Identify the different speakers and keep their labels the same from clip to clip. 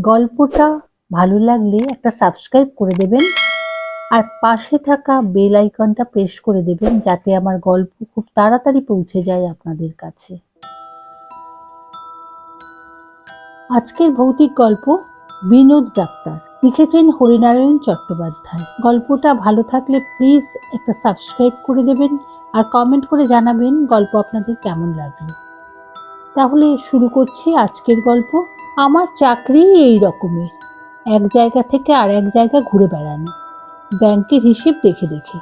Speaker 1: গল্পটা ভালো লাগলে একটা সাবস্ক্রাইব করে দেবেন আর পাশে থাকা বেল আইকনটা প্রেস করে দেবেন যাতে আমার গল্প খুব তাড়াতাড়ি পৌঁছে যায় আপনাদের কাছে। আজকের ভৌতিক গল্প বিনোদ ডাক্তার। লিখেছেন হরিনারায়ণ চট্টোপাধ্যায়। গল্পটা ভালো থাকলে প্লিজ একটা সাবস্ক্রাইব করে দেবেন আর কমেন্ট করে জানাবেন গল্প আপনাদের কেমন লাগল। তাহলে শুরু করছি আজকের গল্প। আমার চাকরি এই রকমের। এক জায়গা থেকে আর এক জায়গা ঘুরে বেড়ানো। ব্যাংকের হিসেব দেখে দেখে।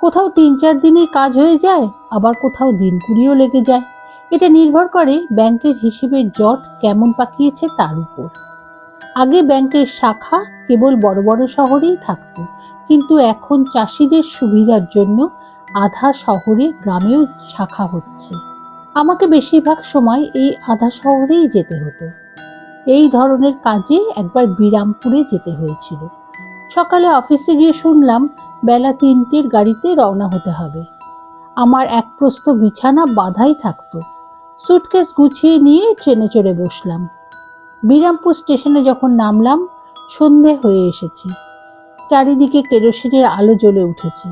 Speaker 1: কোথাও তিন চার দিনেই কাজ হয়ে যায়, আবার কোথাও দিন কুড়িও লেগে যায়। এটা নির্ভর করে ব্যাংকের হিসেবের জট কেমন পাকিয়েছে তার উপর। আগে ব্যাংকের শাখা কেবল বড় বড় শহরেই থাকতো, কিন্তু এখন চাষিদের সুবিধার জন্য আধা শহরে গ্রামেও শাখা হচ্ছে। আমাকে বেশিরভাগ সময় এই আধা শহরেই যেতে হতো। এই ধরনের কাজে একবার বিরামপুরে যেতে হয়েছিল। সকালে অফিসে গিয়ে শুনলাম, বেলা তিনটের গাড়িতে রওনা হতে হবে। আমার এক প্রস্ত বিছানা বাধাই থাকতো। সুটকেস গুছিয়ে নিয়ে ট্রেনে চড়ে বসলাম। বিরামপুর স্টেশনে যখন নামলাম, সন্ধে হয়ে এসেছে। চারিদিকে কেরোসিনের আলো জ্বলে উঠেছে।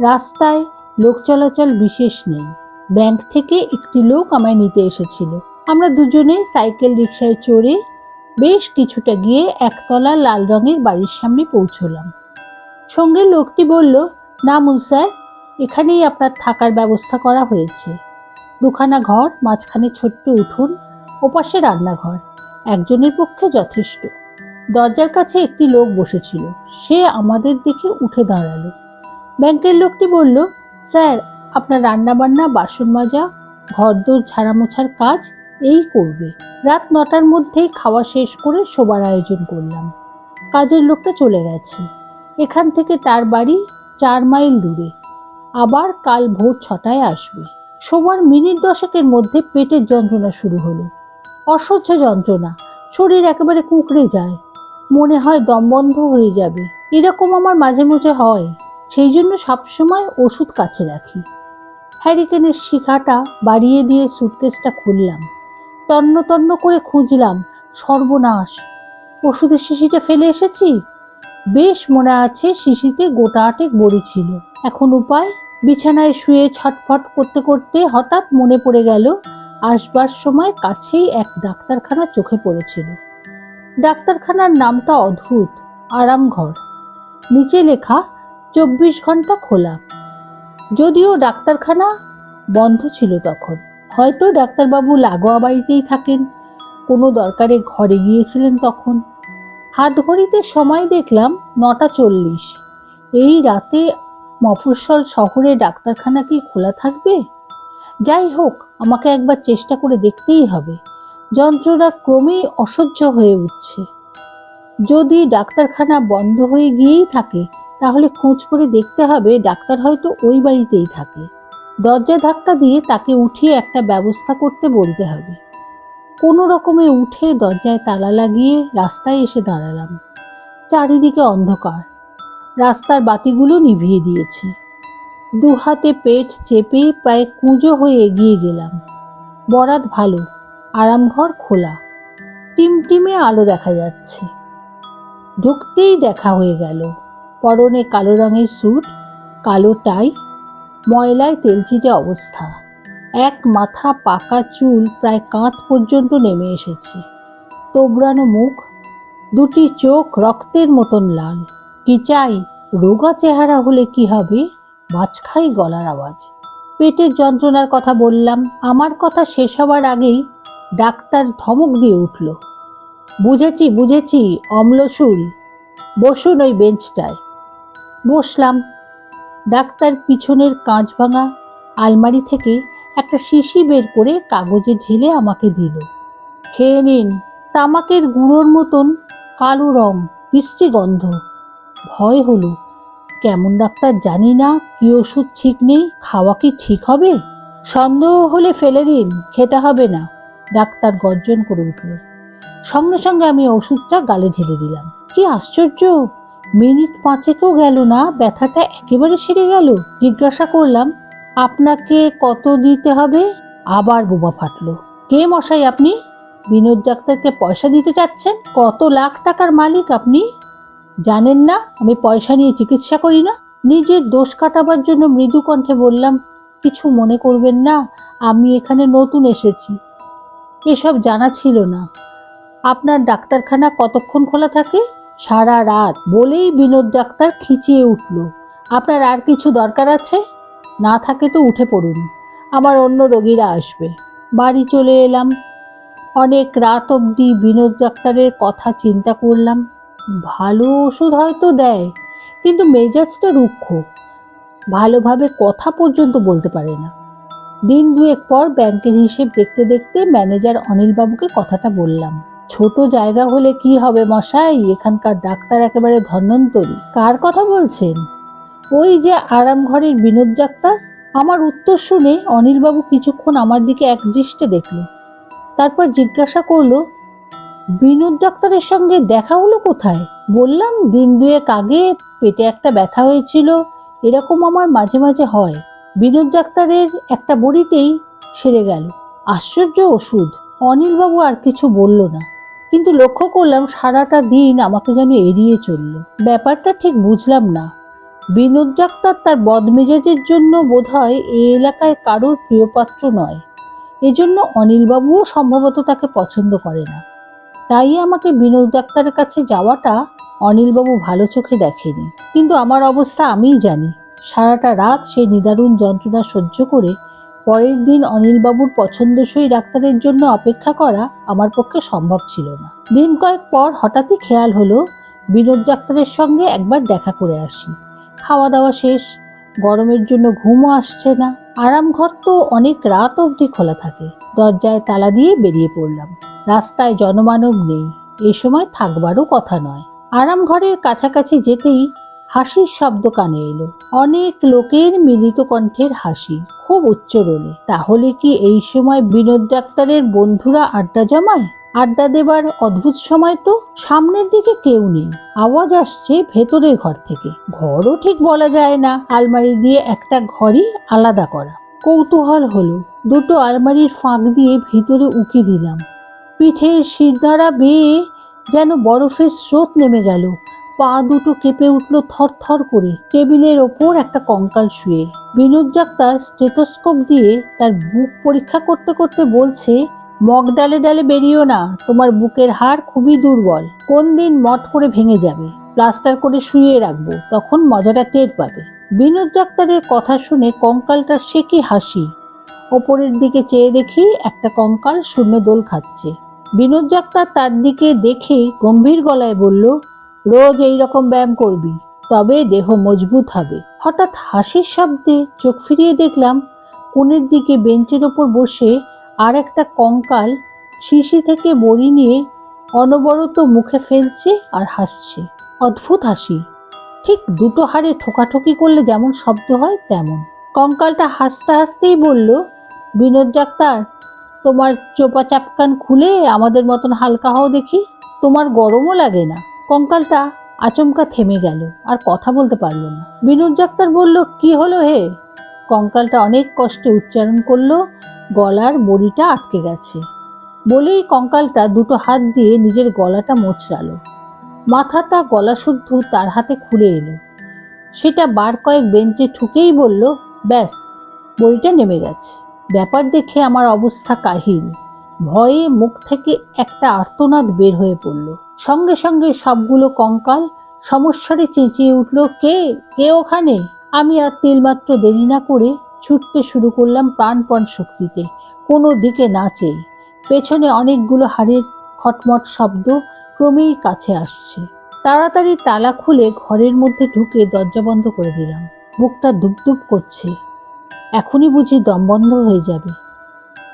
Speaker 1: রাস্তায় লোক চলাচল বিশেষ নেই। ব্যাংক থেকে একটি লোক আমায় নিতে এসেছিল। আমরা দুজনে সাইকেল রিক্সায় চড়ে বেশ কিছুটা গিয়ে একতলা লাল রঙের বাড়ির সামনে পৌঁছলাম। সঙ্গে লোকটি বলল নামুন স্যার, এখানেই আপনার থাকার ব্যবস্থা করা হয়েছে। দুখানা ঘর, মাঝখানে ছোট্ট উঠোন, ওপাশে রান্নাঘর। একজনের পক্ষে যথেষ্ট। দরজার কাছে একটি লোক বসেছিল। সে আমাদের দেখে উঠে দাঁড়াল। ব্যাংকের লোকটি বলল, স্যার, আপনার রান্নাবান্না বাসন মাজা ঘরদোর ঝাড়া মোছার কাজ এই করবে। রাত নটার মধ্যেই খাওয়া শেষ করে শোবার আয়োজন করলাম। কাজের লোকটা চলে গেছে। এখান থেকে তার বাড়ি চার মাইল দূরে। আবার কাল ভোর ছটায় আসবে। শোবার মিনিট দশকের মধ্যে পেটের যন্ত্রণা শুরু হলো। অসহ্য যন্ত্রণা। শরীর একেবারে কুঁকড়ে যায়। মনে হয় দম বন্ধ হয়ে যাবে। এরকম আমার মাঝে মাঝে হয়। সেই জন্য সবসময় ওষুধ কাছে রাখি। হ্যারিকেনের শিখাটা বাড়িয়ে দিয়ে সুটকেসটা খুললাম। তন্ন তন্ন করে খুঁজলাম, সর্বনাশ। ওষুধের শিশিটা ফেলে এসেছি? বেশ মনে আছে শিশিতে গোটা আটেক বড়ি ছিল। এখন উপায়? বিছানায় শুয়ে ছটফট করতে করতে হঠাৎ মনে পড়ে গেল, আসবার সময় কাছেই এক ডাক্তারখানা চোখে পড়েছিল। ডাক্তারখানার নামটা অদ্ভুত, আরামঘর। নিচে লেখা, চব্বিশ ঘণ্টা খোলা। যদিও ডাক্তারখানা বন্ধ ছিল তখন। হয়তো ডাক্তারবাবু লাগোয়া বাড়িতেই থাকেন। কোনো দরকারে ঘরে গিয়েছিলেন তখন। হাত ঘড়িতে সময় দেখলাম নটা চল্লিশ। এই রাতে মফস্বল শহরে ডাক্তারখানা কি খোলা থাকবে? যাই হোক, আমাকে একবার চেষ্টা করে দেখতেই হবে। যন্ত্রণা ক্রমেই অসহ্য হয়ে উঠছে। যদি ডাক্তারখানা বন্ধ হয়ে গিয়েই থাকে, তাহলে খোঁজ করে দেখতে হবে ডাক্তার হয়তো ওই বাড়িতেই থাকে। দরজা ধাক্কা দিয়ে তাকে উঠিয়ে একটা ব্যবস্থা করতে বলতে হবে। কোনো রকমে উঠে দরজায় তালা লাগিয়ে রাস্তায় এসে দাঁড়ালাম। চারিদিকে অন্ধকার। রাস্তার বাতিগুলো নিভিয়ে দিয়েছে। দু হাতে পেট চেপে প্রায় কুঁজো হয়ে এগিয়ে গেলাম। বরাত ভালো, আরামঘর খোলা। টিমটিমে আলো দেখা যাচ্ছে। ঢুকতেই দেখা হয়ে গেল। পরনে কালো রঙের স্যুট, কালো টাই ময়লায় তেলচিটে অবস্থা। এক মাথা পাকা চুল প্রায় কাঁধ পর্যন্ত নেমে এসেছে। তোবড়ানো মুখ, দুটি চোখ রক্তের মতন লাল। কি চাই, রোগা চেহারা হলে কি হবে? মাঝখাই গলার আওয়াজ। পেটের যন্ত্রণার কথা বললাম, আমার কথা শেষ হবার আগেই ডাক্তার ধমক দিয়ে উঠল। বুঝেছি বুঝেছি, অম্লশুল, বসুন ওই বেঞ্চটায়। বসলাম ডাক্তার পিছনের কাঁচ ভাঙা আলমারি থেকে একটা শিশি বের করে কাগজে ঢেলে আমাকে দিল। খেয়ে নিন, তামাকের গুঁড়োর মতন কালো রং, মিষ্টি গন্ধ। ভয় হলো, কেমন ডাক্তার জানি না কি ওষুধ ঠিক নেই, খাওয়া কি ঠিক হবে? সন্দেহ হলে ফেলে দিন, খেতে হবে না, ডাক্তার গর্জন করে উঠল। সঙ্গে সঙ্গে আমি ওষুধটা গালে ঢেলে দিলাম। কি আশ্চর্য! মিনিট পাঁচেকেও গেল না, ব্যথাটা একেবারে সেরে গেল। জিজ্ঞাসা করলাম, আপনাকে কত দিতে হবে? আবার বোবা ফাটলো। কে মশাই আপনি? বিনোদ ডাক্তারকে পয়সা দিতে চাচ্ছেন কত লাখ টাকার মালিক আপনি? জানেন না, আমি পয়সা নিয়ে চিকিৎসা করি না। নিজের দোষ কাটাবার জন্য মৃদু কণ্ঠে বললাম, কিছু মনে করবেন না, আমি এখানে নতুন এসেছি। এসব জানা ছিল না। আপনার ডাক্তারখানা কতক্ষণ খোলা থাকে? সারা রাত বলেই বিনোদ ডাক্তার খিচিয়ে উঠল। আপনার আর কিছু দরকার আছে? না থাকে তো উঠে পড়ুন, আমার অন্য রোগীরা আসবে। বাড়ি চলে এলাম। অনেক রাত অবধি বিনোদ ডাক্তারের কথা চিন্তা করলাম। ভালো ওষুধ হয়তো দেয়, কিন্তু মেজাজটা রুক্ষ। ভালোভাবে কথা পর্যন্ত বলতে পারে না। দিন দুয়েক পর ব্যাংকের হিসেব দেখতে দেখতে ম্যানেজার অনিলবাবুকে কথাটা বললাম। ছোট জায়গা হলে কি হবে মশাই? এখানকার ডাক্তার একেবারে ধন্বন্তরী। কার কথা বলছেন? ওই যে আরাম ঘরের বিনোদ ডাক্তার? আমার উত্তর শুনে অনিলবাবু কিছুক্ষণ আমার দিকে একদৃষ্টে দেখল। তারপর জিজ্ঞাসা করল, বিনোদ ডাক্তারের সঙ্গে দেখা হলো কোথায়? বললাম, দিন দুয়েক আগে পেটে একটা ব্যথা হয়েছিল, এরকম আমার মাঝে মাঝে হয়। বিনোদ ডাক্তারের একটা বড়িতেই সেরে গেল। আশ্চর্য ওষুধ। অনিলবাবু আর কিছু বলল না। কিন্তু লক্ষ্য করলাম সারাটা দিন আমাকে যেন এড়িয়ে চলল। ব্যাপারটা ঠিক বুঝলাম না। বিনোদ ডাক্তার তার বদমেজাজের জন্য বোধহয় এই এলাকায় কারোর প্রিয়পাত্র নয়। এজন্য অনিলবাবুও সম্ভবত তাকে পছন্দ করে না। তাই আমাকে বিনোদ ডাক্তারের কাছে যাওয়াটা অনিলবাবু ভালো চোখে দেখেনি। কিন্তু আমার অবস্থা আমিই জানি। সারাটা রাত সেই নিদারুণ যন্ত্রণা সহ্য করে পরের দিন অনিলবাবুর পছন্দসই ডাক্তারের জন্য অপেক্ষা করা আমার পক্ষে সম্ভব ছিল না। দিন কয়েক পর হঠাৎই খেয়াল হলো, বিনোদ ডাক্তারের সঙ্গে একবার দেখা করে আসি। খাওয়া দাওয়া শেষ, গরমের জন্য ঘুমও আসছে না। আরাম ঘর তো অনেক রাত অবধি খোলা থাকে। দরজায় তালা দিয়ে বেরিয়ে পড়লাম। রাস্তায় জনমানব নেই। এ সময় থাকবারও কথা নয়। আরাম ঘরের কাছাকাছি যেতেই হাসির শব্দ কানে এলো। অনেক লোকের মিলিত কণ্ঠের হাসি, খুব উচ্চরণে তাহলে কি এই সময় বিনোদ ডাক্তারের বন্ধুরা আড্ডা জমায়? আড্ডা দেবার অদ্ভুত সময় তো? সামনের দিকে কেউ নেই। আওয়াজ আসছে ভেতরের ঘর থেকে। ঘরও ঠিক বলা যায় না। আলমারি দিয়ে একটা ঘরই আলাদা করা। কৌতূহল হলো। দুটো আলমারির ফাঁক দিয়ে ভিতরে উকি দিলাম। পিঠের শিরদাঁড়া বেয়ে যেন বরফের স্রোত নেমে গেল। পা দুটো কেঁপে উঠল থরথর করে। টেবিলের ওপর একটা কঙ্কাল শুয়ে। বিনোদ ডাক্তার স্টেথোস্কোপ দিয়ে তার বুক পরীক্ষা করতে করতে বলছে, মগ ডালে ডালে বেরিয়েও না, তোমার বুকের হাড় খুবই দুর্বল। কোন দিন মট করে ভেঙে যাবে। প্লাস্টার করে শুয়ে রাখব, তখন মজাটা টের পাবে। বিনোদ ডাক্তারের কথা শুনে কঙ্কালটা সে কি হাসি। ওপরের দিকে চেয়ে দেখি একটা কঙ্কাল শূন্য দোল খাচ্ছে। বিনোদ ডাক্তার তার দিকে দেখে গম্ভীর গলায় বলল রোজ এই রকম ব্যায়াম করবি, তবে দেহ মজবুত হবে। হঠাৎ হাসির শব্দে চোখ ফিরিয়ে দেখলাম, কোণের দিকে বেঞ্চের ওপর বসে আর একটা কঙ্কাল শিশি থেকে বড়ি নিয়ে অনবরত মুখে ফেলছে আর হাসছে। অদ্ভুত হাসি। ঠিক দুটো হাড়ে ঠোকাঠুকি করলে যেমন শব্দ হয়, তেমন। কঙ্কালটা হাসতে হাসতেই বলল, বিনোদ ডাক্তার, তোমার চোপা চাপকান খুলে আমাদের মতন হালকা হও দেখি। তোমার গরমও লাগে না। কঙ্কালটা আচমকা থেমে গেল আর কথা বলতে পারল না। বিনোদ ডাক্তার বলল, কি হলো হে? কঙ্কালটা অনেক কষ্টে উচ্চারণ করল, গলার বড়িটা আটকে গেছে। বলেই কঙ্কালটা দুটো হাত দিয়ে নিজের গলাটা মোচড়ালো। মাথাটা গলা শুদ্ধ তার হাতে খুলে এলো। সেটা বার কয়েক বেঞ্চে ঠুকেই বলল, ব্যাস, বড়িটা নেমে গেছে। ব্যাপার দেখে আমার অবস্থা কাহিল। ভয়ে মুখ থেকে একটা আর্তনাদ বের হয়ে পড়ল। সঙ্গে সঙ্গে সবগুলো কঙ্কাল সমস্যারে চেঁচিয়ে উঠল, কে? কে ওখানে? আমি আর তিলমাত্র দেরি না করে ছুটতে শুরু করলাম প্রাণপণ শক্তিতে। কোনো দিকে না চেয়ে। পেছনে অনেকগুলো হাড়ের খটমট শব্দ ক্রমেই কাছে আসছে। তাড়াতাড়ি তালা খুলে ঘরের মধ্যে ঢুকে দরজা বন্ধ করে দিলাম। বুকটা দুপদুপ করছে। এখনই বুঝি দম বন্ধ হয়ে যাবে।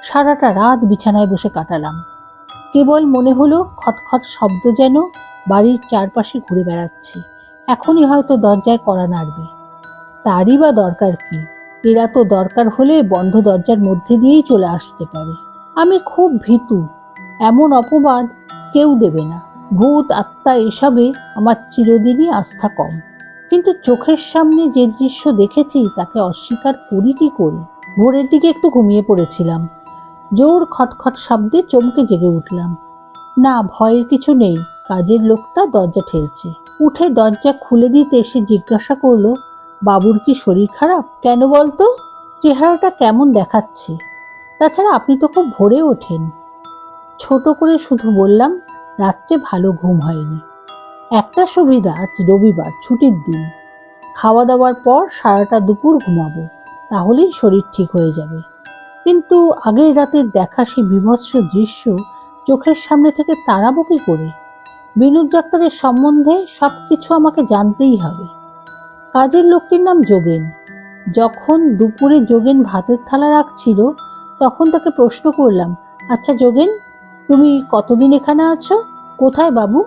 Speaker 1: সারাটা রাত বিছানায় বসে কাটালাম। কেবল মনে হলো খটখট শব্দ যেন বাড়ির চারপাশে ঘুরে বেড়াচ্ছে। এখনই হয়তো দরজায় কড়া নাড়বে। তারই বা দরকার কি? এরা তো দরকার হলে বন্ধ দরজার মধ্যে দিয়েই চলে আসতে পারে। আমি খুব ভীতু। এমন অপবাদ কেউ দেবে না। ভূত, আত্মা এসবে আমার চিরদিনই আস্থা কম। কিন্তু চোখের সামনে যে দৃশ্য দেখেছি তাকে অস্বীকার করি কি করে? ভোরের দিকে একটু ঘুমিয়ে পড়েছিলাম। জোর খটখট শব্দে চমকে জেগে উঠলাম। না, ভয়ের কিছু নেই, কাজের লোকটা দরজা ঠেলছে। উঠে দরজা খুলে দিতে এসে জিজ্ঞাসা করল, বাবুর কি শরীর খারাপ? কেন বলতো? চেহারাটা কেমন দেখাচ্ছে? তাছাড়া আপনি তো খুব ভোরে ওঠেন। ছোট করে শুধু বললাম, রাত্রে ভালো ঘুম হয়নি। একটা সুবিধা, আজ রবিবার, ছুটির দিন। খাওয়া দাওয়ার পর সারাটা দুপুর ঘুমাবো, তাহলেই শরীর ঠিক হয়ে যাবে। কিন্তু আগের রাতের দেখা সেই বিভৎস দৃশ্য চোখের সামনে থেকে তাড়াবো কি করে? বিনোদ ডাক্তারের সম্বন্ধে সব কিছু আমাকে জানতেই হবে। কাজের লোকটির নাম যোগেন। যখন দুপুরে যোগেন ভাতের থালা রাখছিল, তখন তাকে প্রশ্ন করলাম আচ্ছা যোগেন, তুমি কতদিন এখানে আছো? কোথায় বাবু?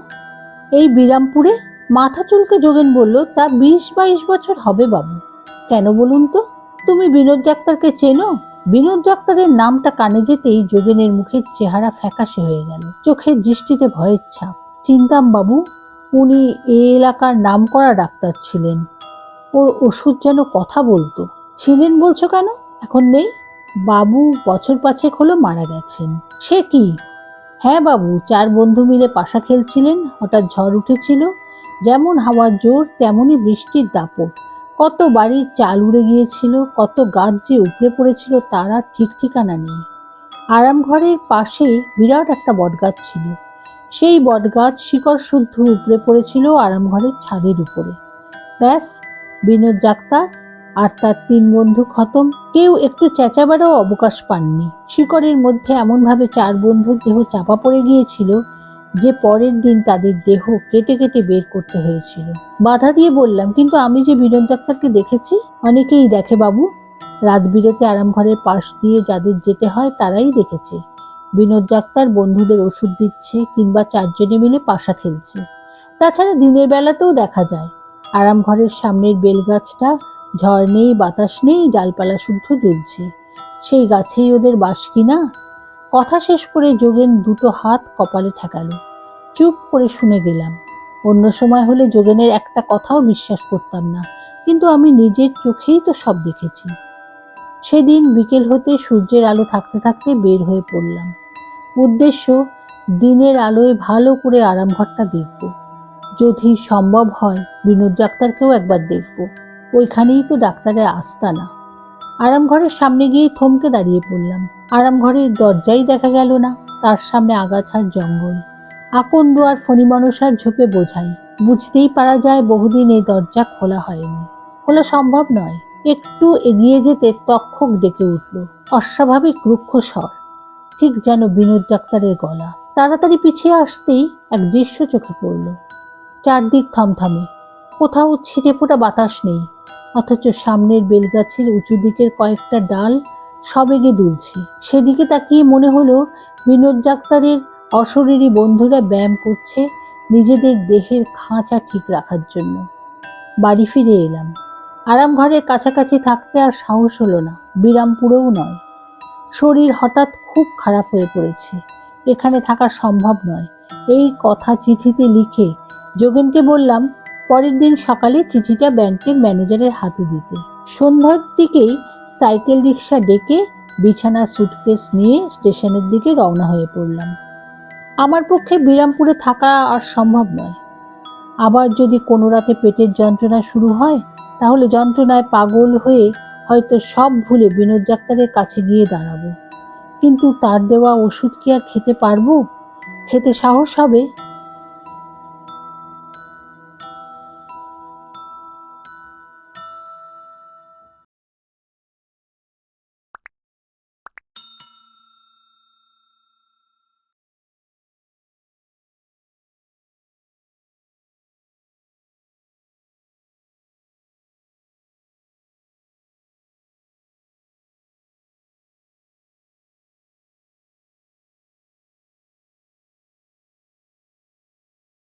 Speaker 1: এই বিরামপুরে। মাথা চুলকে যোগেন বলল, তা বিশ বাইশ বছর হবে বাবু। কেন বলুন তো? তুমি বিনোদ ডাক্তারকে চেনো? বিনোদ ডাক্তারের নামটা কানে যেতেই যোগেনের মুখের চেহারা ফ্যাকাশে হয়ে গেল। চোখের দৃষ্টিতে ভয়ের ছাপ। চিন্তাম বাবু উনি এ এলাকার নামকরা ডাক্তার ছিলেন। ওর ওষুধ যেন কথা বলতো। ছিলেন বলছো কেন? এখন নেই? বাবু বছর পাঁচেক হলো মারা গেছেন। সে কি? হ্যাঁ বাবু, চার বন্ধু মিলে পাশা খেলছিলেন, হঠাৎ ঝড় উঠেছিল। যেমন হাওয়ার জোর, তেমনই বৃষ্টির দাপট। কত বাড়ির চাল উড়ে গিয়েছিল, কত গাছ যে উপড়ে পড়েছিল তার আর ঠিক ঠিকানা নেই। আরাম ঘরের পাশে বিরাট একটা বটগাছ ছিল। সেই বটগাছ শিকড় শুদ্ধ উপড়ে পড়েছিল আরামঘরের ছাদের উপরে। ব্যাস, বিনোদ ডাক্তার আর তার তিন বন্ধু খতম। কেউ একটু চেঁচাবারও অবকাশ পাননি। শিকড়ের মধ্যে এমনভাবে চার বন্ধুর দেহ চাপা পড়ে গিয়েছিল যে পরের দিন তাদের দেহ কেটে কেটে বের করতে হয়েছিল। বাধা দিয়ে বললাম, কিন্তু আমি যে বিনোদ ডাক্তারকে দেখেছি, অনেকেই দেখে বাবু। রাত বিরেতে আরাম ঘরের পাশ দিয়ে যাদের যেতে হয় তারাই দেখেছে। বিনোদ ডাক্তার বন্ধুদের ওষুধ দিচ্ছে কিংবা চারজনে মিলে পাশা খেলছে। তাছাড়া দিনের বেলাতেও দেখা যায় আরাম ঘরের সামনের বেলগাছটা, ঝড় নেই, বাতাস নেই, ডালপালা শুদ্ধ দুলছে সেই গাছেই ওদের বাস কিনা? কথা শেষ করে যোগেন দুটো হাত কপালে ঠেকালো। চুপ করে শুনে গেলাম। অন্য সময় হলে যোগেনের একটা কথাও বিশ্বাস করতাম না, কিন্তু আমি নিজের চোখেই তো সব দেখেছি। সেদিন বিকেল হতে সূর্যের আলো থাকতে থাকতে বের হয়ে পড়লাম। উদ্দেশ্য, দিনের আলোয় ভালো করে আরাম ঘরটা দেখব। যদি সম্ভব হয়, বিনোদ ডাক্তারকেও একবার দেখব। ওইখানেই তো ডাক্তারের আস্তানা। আরাম ঘরের সামনে গিয়ে থমকে দাঁড়িয়ে পড়লাম। আরামঘরের দরজাই দেখা গেল না, তার সামনে আগাছার জঙ্গল। আপন দুয়ার ফণি মনসার ঝোপে বোঝাই, বুঝতেই পারা যায় বহুদিন এই দরজা খোলা হয়নি। খোলা সম্ভব নয়, একটু এগিয়ে যেতে তক্ষক ডেকে উঠল, অস্বাভাবিক রুক্ষ স্বর। ঠিক যেন বিনোদ ডাক্তারের গলা। তাড়াতাড়ি পিছিয়ে আসতেই এক দৃশ্য চোখে পড়ল। চারদিক থমথমে কোথাও ছিটে ফোটা বাতাস নেই, অথচ সামনের বেলগাছের উঁচু দিকের কয়েকটা ডাল সবেগে দুলছে। সেদিকে তাকিয়ে মনে হলো বিনোদ ডাক্তারের অশরীরী বন্ধুরা ব্যায়াম করছে নিজেদের দেহের খাঁচা ঠিক রাখার জন্য। বাড়ি ফিরে এলাম। আরাম ঘরের কাছাকাছি থাকতে আর সাহস হলো না বিরামপুরেও নয়। শরীর হঠাৎ খুব খারাপ হয়ে পড়েছে, এখানে থাকা সম্ভব নয়। এই কথা চিঠিতে লিখে যোগেনকে বললাম পরের দিন সকালে চিঠিটা ব্যাংকের ম্যানেজারের হাতে দিতে। সন্ধ্যার দিকেই সাইকেল রিক্সা ডেকে বিছানা সুটকেস নিয়ে স্টেশনের দিকে রওনা হয়ে পড়লাম। আমার পক্ষে বিরামপুরে থাকা আর সম্ভব নয়। আবার যদি কোনো রাতে পেটের যন্ত্রণা শুরু হয়, তাহলে যন্ত্রণায় পাগল হয়ে হয়তো সব ভুলে বিনোদ ডাক্তারের কাছে গিয়ে দাঁড়াবো। কিন্তু তার দেওয়া ওষুধ কি আর খেতে পারব? খেতে সাহস হবে?